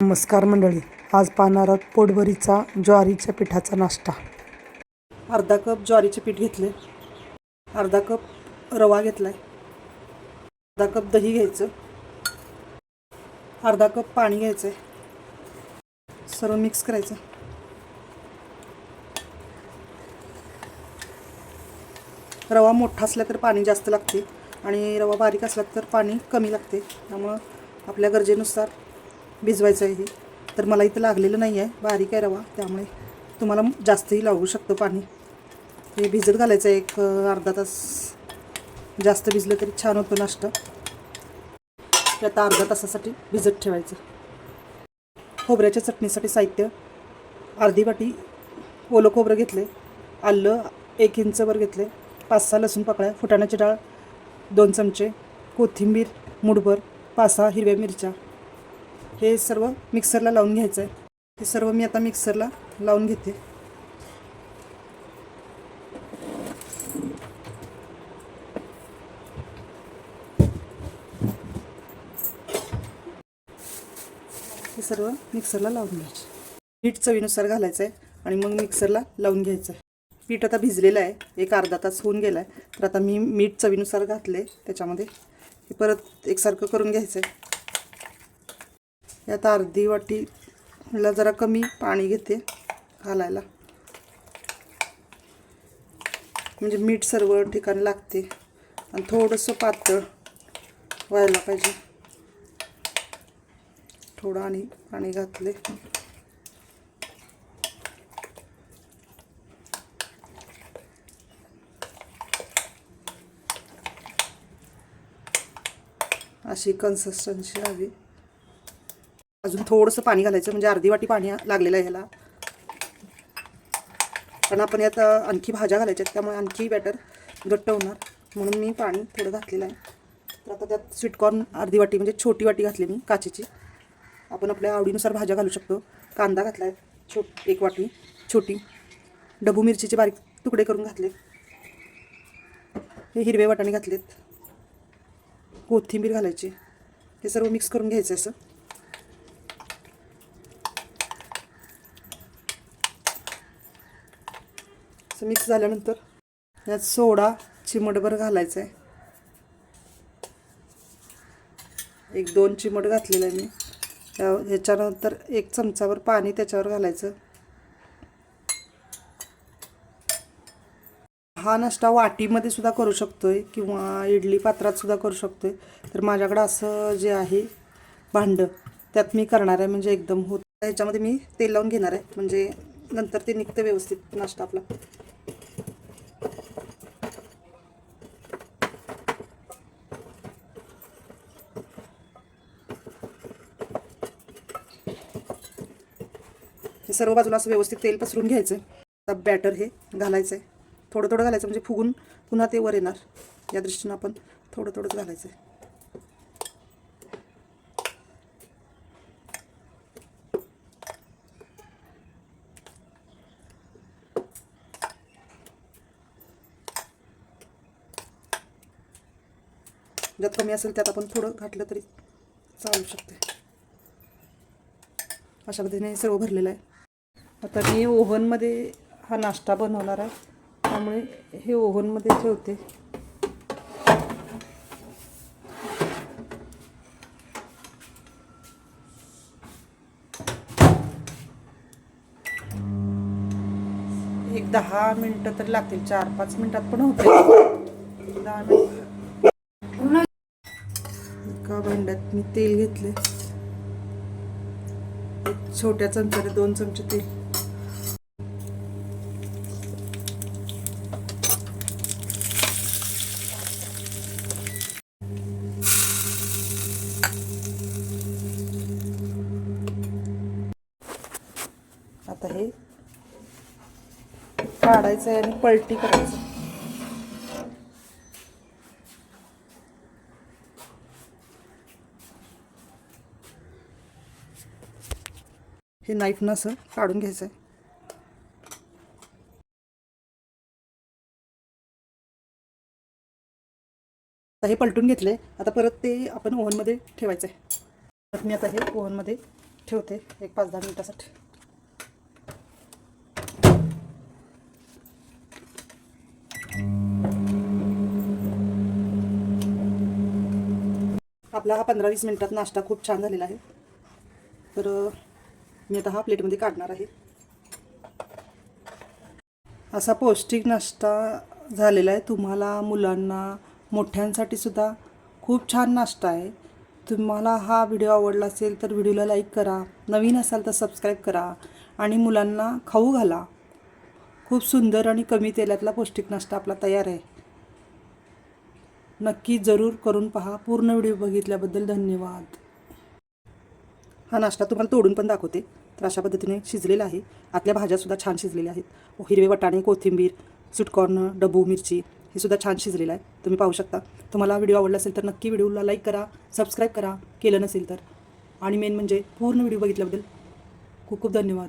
नमस्कार मंडळी आज पाहणार आहोत पोटभरीचा ज्वारीच्या पिठाचा नाश्ता. अर्धा कप ज्वारीचे पीठ घेतले. अर्धा कप रवा घेतला आहे अर्धा कप दही घ्यायचं. अर्धा कप पाणी घ्यायचं आहे सर्व मिक्स करायचं. रवा मोठा असला तर पाणी जास्त लागते आणि रवा बारीक असला तर पाणी कमी लागते. त्यामुळं आपल्या गरजेनुसार भिजवायचं आहे हे. तर मला इथं लागलेलं नाही आहे बारीक आहे रवा त्यामुळे तुम्हाला जास्तही लागू शकतं पाणी. हे भिजत घालायचं आहे एक अर्धा तास. जास्त भिजलं तरी छान होतं नाश्ता. ते आता अर्धा तासासाठी भिजत ठेवायचं. खोबऱ्याच्या चटणीसाठी साहित्य. अर्धी वाटी ओलं खोबरं घेतले आलं एक इंचभर घेतले पाच सहा लसूण पाकळ्या फुटाण्याची डाळ दोन चमचे कोथिंबीर मुठभर पाच सहा हिरव्या मिरच्या हे सर्व मिक्सरला लावून घ्यायचं आहे. हे सर्व मी आता मिक्सरला लावून घेते. हे सर्व मिक्सरला लावून घ्यायचं. मीठ चवीनुसार घालायचं आहे आणि मग मिक्सरला लावून घ्यायचं आहे. पीठ आता भिजलेलं आहे. एक अर्धा तास होऊन गेला आहे तर आता मी मीठ चवीनुसार घातले त्याच्यामध्ये हे परत एकसारखं करून घ्यायचं आहे यात अर्धी वाटीला जरा कमी पाणी घेते घालायला. म्हणजे मीठ सर्व ठिकाणी लागते. आणि थोडंसं पातळ व्हायला पाहिजे. थोडं आणि पाणी घातले. अशी कन्सिस्टन्सी हवी. अजून थोडंसं पाणी घालायचं म्हणजे अर्धी वाटी पाणी लागलेलं आहे ह्याला. कारण आपण यात आणखी भाज्या घालायच्या आहेत त्यामुळे आणखी बॅटर घट्ट होणार. म्हणून मी पाणी थोडं घातलेलं आहे. तर आता त्यात स्वीटकॉर्न अर्धी वाटी म्हणजे छोटी वाटी घातली मी काचेची. आपण आपल्या आवडीनुसार भाज्या घालू शकतो. कांदा घातला आहे छो एक वाटी छोटी. डबू मिरचीचे बारीक तुकडे करून घातले. हे हिरवे वाटाणे घातलेत. कोथिंबीर घालायची. हे सर्व मिक्स करून घ्यायचं आहे असं. असं मिक्स झाल्यानंतर यात सोडा चिमटभर घालायचं आहे एक दोन चिमट घातलेलं आहे मी. त्या ह्याच्यानंतर एक चमचावर पाणी त्याच्यावर घालायचं. हा नाश्ता वाटीमध्ये सुद्धा करू शकतो आहे किंवा इडली पात्रात सुद्धा करू आहे तर माझ्याकडं असं जे आहे भांडं त्यात मी करणार आहे. म्हणजे एकदम होत ह्याच्यामध्ये मी तेल लावून घेणार आहे. म्हणजे नंतर ते निघतं व्यवस्थित नाश्ता आपला. सर्व बाजूला असं व्यवस्थित तेल पसरून घ्यायचं आता बॅटर हे घालायचं आहे थोडं थोडं घालायचं म्हणजे फुगून पुन्हा ते वर येणार. या दृष्टीनं आपण थोडं थोडंच घालायचं आहे ज्यात कमी असेल त्यात आपण थोडं घातलं तरी चालू शकते अशा पद्धतीने सर्व भरलेलं आहे. आता मी ओव्हनमध्ये हा नाश्ता बनवणार आहे. त्यामुळे हे ओव्हनमध्ये ठेवते. एक दहा मिनटं तरी लागतील. चार पाच मिनटात पण होते दहा मिनिट. एका भांड्यात मी तेल घेतले छोट्या चमच्याने दोन चमचे तेल. आता हे काढायचं आहे आणि पलटी करायचं. हे नाईफनं असं काढून घ्यायचं आहे आता हे पलटून घेतले आता परत ते आपण ओव्हनमध्ये ठेवायचं आहे मी आता हे ओव्हनमध्ये ठेवते. एक पाच दहा मिनिटासाठी. आपला हा पंधरा वीस मिनिटात नाश्ता खूप छान झालेला आहे. तर मी आता हा प्लेटमध्ये काढणार आहे. असा पौष्टिक नाश्ता झालेला आहे. तुम्हाला मुलांना मोठ्यांसाठी सुद्धा खूप छान नाश्ता आहे. तुम्हाला हा व्हिडिओ आवडला असेल तर व्हिडिओला लाईक करा नवीन असाल तर सबस्क्राईब करा आणि मुलांना खाऊ घाला. खूप सुंदर आणि कमी तेलातला पौष्टिक नाश्ता आपला तयार आहे. नक्की जरूर करून पहा. पूर्ण व्हिडिओ बघितल्याबद्दल धन्यवाद. हा नाश्ता तुम्हाला तोडून पण दाखवते. तर अशा पद्धतीने शिजलेला आहे. आतल्या भाज्यासुद्धा छान शिजलेल्या आहेत. हो, हिरवे वाटाणे कोथिंबीर स्वीटकॉर्न डबू मिरची हे सुद्धा छान शिजलेलं आहे. तुम्ही पाहू शकता. तुम्हाला व्हिडिओ आवडला असेल तर नक्की व्हिडिओला लाईक करा सबस्क्राईब करा. केलं नसेल तर. आणि मेन म्हणजे पूर्ण व्हिडिओ बघितल्याबद्दल खूप खूप धन्यवाद.